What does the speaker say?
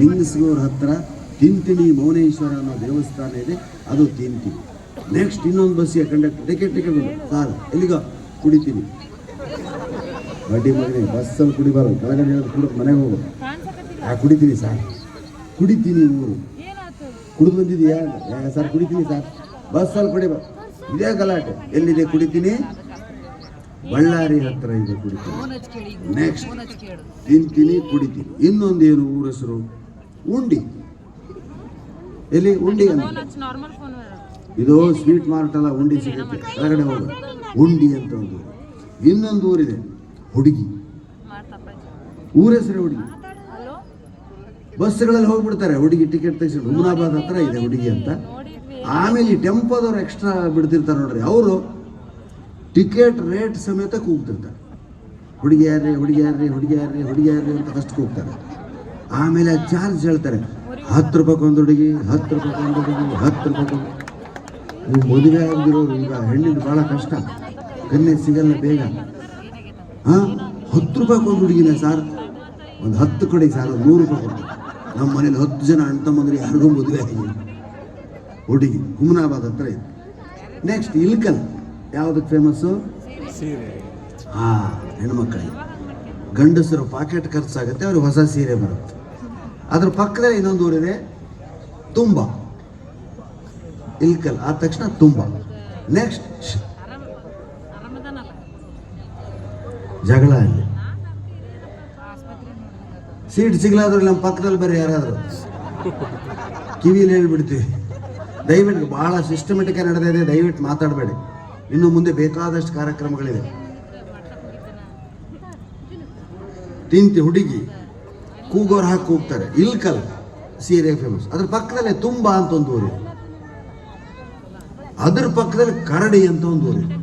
ಲಿಂಗಸ್ಗೂರ್ ಹತ್ರ ತಿಂತಿಣಿ ಮೌನೇಶ್ವರ ಅನ್ನೋ ದೇವಸ್ಥಾನ ಇದೆ, ಅದು ತಿಂತೀನಿ. ನೆಕ್ಸ್ಟ್ ಇನ್ನೊಂದು ಬಸ್ಸಿಗೆ ಕಂಡಕ್ಟರ್ ಟಿಕೆಟ್ ಟಿಕೆಟ್ ಬಂದು ಎಲ್ಲಿಗ? ಕುಡಿತೀನಿ. ಬಡ್ಡಿ ಮಾಡಿ ಬಸ್ಸಲ್ಲಿ ಕುಡಿಬಾರ್ದು. ಕೆಳಗಡೆ ಕುಡಿದು ಮನೆಗೆ ಹೋಗು. ಆ, ಕುಡಿತೀನಿ ಸಾರ್ ಕುಡಿತೀನಿ ಊರು. ಕುಡಿದು ಬಂದಿದೆಯಾ? ಸರ್, ಕುಡಿತೀನಿ ಸರ್ ಬಸ್ಸಲ್ಲಿ ಕುಡಿಬಾರ್ದು ಇದೇ ಗಲಾಟೆ. ಎಲ್ಲಿದೆ ಕುಡಿತೀನಿ? ಬಳ್ಳಾರಿ ಹತ್ರ ಇದೆ, ಕುಡಿತೀನಿ. ನೆಕ್ಸ್ಟ್ ತಿಂತೀನಿ, ಕುಡಿತೀನಿ. ಇನ್ನೊಂದೇನು ಊರ ಹೆಸರು? ಉಂಡಿ. ಎಲ್ಲಿ ಉಂಡಿ ಇದು ಸ್ವೀಟ್ ಮಾರ್ಟ್ ಅಲ್ಲ, ಉಂಡಿ ಸಿಗುತ್ತೆ. ಕೆಳಗಡೆ ಹೋಗ. ಉಂಡಿ ಅಂತ ಒಂದು. ಇನ್ನೊಂದು ಊರಿದೆ, ಹುಡುಗಿ. ಊರ ಹೆಸರು ಹುಡುಗಿ. ಬಸ್ಗಳಲ್ಲಿ ಹೋಗ್ಬಿಡ್ತಾರೆ, ಹುಡುಗಿ ಟಿಕೆಟ್ ತೆಗೆಸಿಟ್ಟು ಹುಮನಾಬಾದ್ ಹತ್ರ ಇದೆ ಹುಡುಗಿ ಅಂತ. ಆಮೇಲೆ ಈ ಟೆಂಪೋದವ್ರು ಎಕ್ಸ್ಟ್ರಾ ಬಿಡ್ತಿರ್ತಾರೆ ನೋಡ್ರಿ. ಅವರು ಟಿಕೆಟ್ ರೇಟ್ ಸಮೇತ ಕೂಗ್ತಿರ್ತಾರೆ. ಹುಡುಗಿ ಯಾರ್ರಿ ಹುಡುಗಿ ಯಾರ್ರಿ ಹುಡುಗಿ ಯಾರ್ರಿ ಹುಡುಗಿ ಯಾರ್ರಿ ಅಂತ ಫಸ್ಟ್ ಕೂಗ್ತಾರೆ. ಆಮೇಲೆ ಚಾರ್ಜ್ ಹೇಳ್ತಾರೆ ಹತ್ತು ರೂಪಾಯಿ ಒಂದು ಹುಡುಗಿ ಹತ್ತು ರೂಪಾಯಿ ಒಂದು ಹುಡುಗಿ ಹತ್ತು ರೂಪಾಯಿ ನೀವು ಮದುವೆ ಆಗಿರೋರು ಈಗ ಹೆಣ್ಣಿನ ಭಾಳ ಕಷ್ಟ. ಕನ್ನೆ ಸಿಗಲ್ಲ ಬೇಗ. ಹಾಂ? ಹತ್ತು ರೂಪಾಯಿ ಒಂದು ಹುಡುಗಿನ ಸಾರ್. ಒಂದು ಹತ್ತು ಕಡೆ ಸಾರ್ ಒಂದು ನೂರು ರೂಪಾಯಿ ಕೊಡ್ತಾರೆ ನಮ್ಮ ಮನೇಲಿ ಹತ್ತು ಜನ ಅಣ್ಣ ತಮ್ಮಂದ್ರೆ ಯಾರಿಗೂ ಮದುವೆ ಆಗಿಲ್ಲ. ಹುಡುಗಿ ಹುಮನಾಬಾದ್ ಹತ್ರ ಇದೆ. ನೆಕ್ಸ್ಟ್ ಇಲ್ಕಲ್. ಯಾವುದಕ್ಕೆ ಫೇಮಸ್ಸು ಹಾ ಹೆಣ್ಮಕ್ಳಿಗೆ ಗಂಡಸರು ಪಾಕೆಟ್ ಖರ್ಚಾಗುತ್ತೆ, ಅವ್ರಿಗೆ ಹೊಸ ಸೀರೆ ಬರುತ್ತೆ. ಅದ್ರ ಪಕ್ಕದಲ್ಲಿ ಇನ್ನೊಂದು ಊರಿದೆ, ತುಂಬ. ಇಲ್ಕಲ್, ಆದ ತಕ್ಷಣ ತುಂಬ. ನೆಕ್ಸ್ಟ್ ಜಗಳ ಅಲ್ಲಿ. ಸೀಟ್ ಸಿಗ್ಲಾದ್ರೂ ನಮ್ಮ ಪಕ್ಕದಲ್ಲಿ ಬರೀ ಯಾರಾದರೂ. ಕಿವಿಲಿ ಹೇಳ್ಬಿಡ್ತೀವಿ. ದಯವಿಟ್ಟು ಭಾಳ ಸಿಸ್ಟಮೆಟಿಕ್ ನಡೆದಿದೆ, ದಯವಿಟ್ಟು ಮಾತಾಡಬೇಡಿ. ಇನ್ನು ಮುಂದೆ ಬೇಕಾದಷ್ಟು ಕಾರ್ಯಕ್ರಮಗಳಿದೆ ತಿಂತಿ ಹುಡುಗಿ, ಕೂಗೋರು ಹಾಕಿ ಕೂಗ್ತಾರೆ ಇಲ್ಕಲ್ ಸೀರೆ ಫೇಮಸ್ ಅದ್ರ ಪಕ್ಕದಲ್ಲೇ ತುಂಬ ಅಂತ ಒಂದು ಊರಿದೆ ಅದ್ರ ಪಕ್ಕದಲ್ಲಿ ಕರಡಿ ಅಂತ ಒಂದು ಊರಿದೆ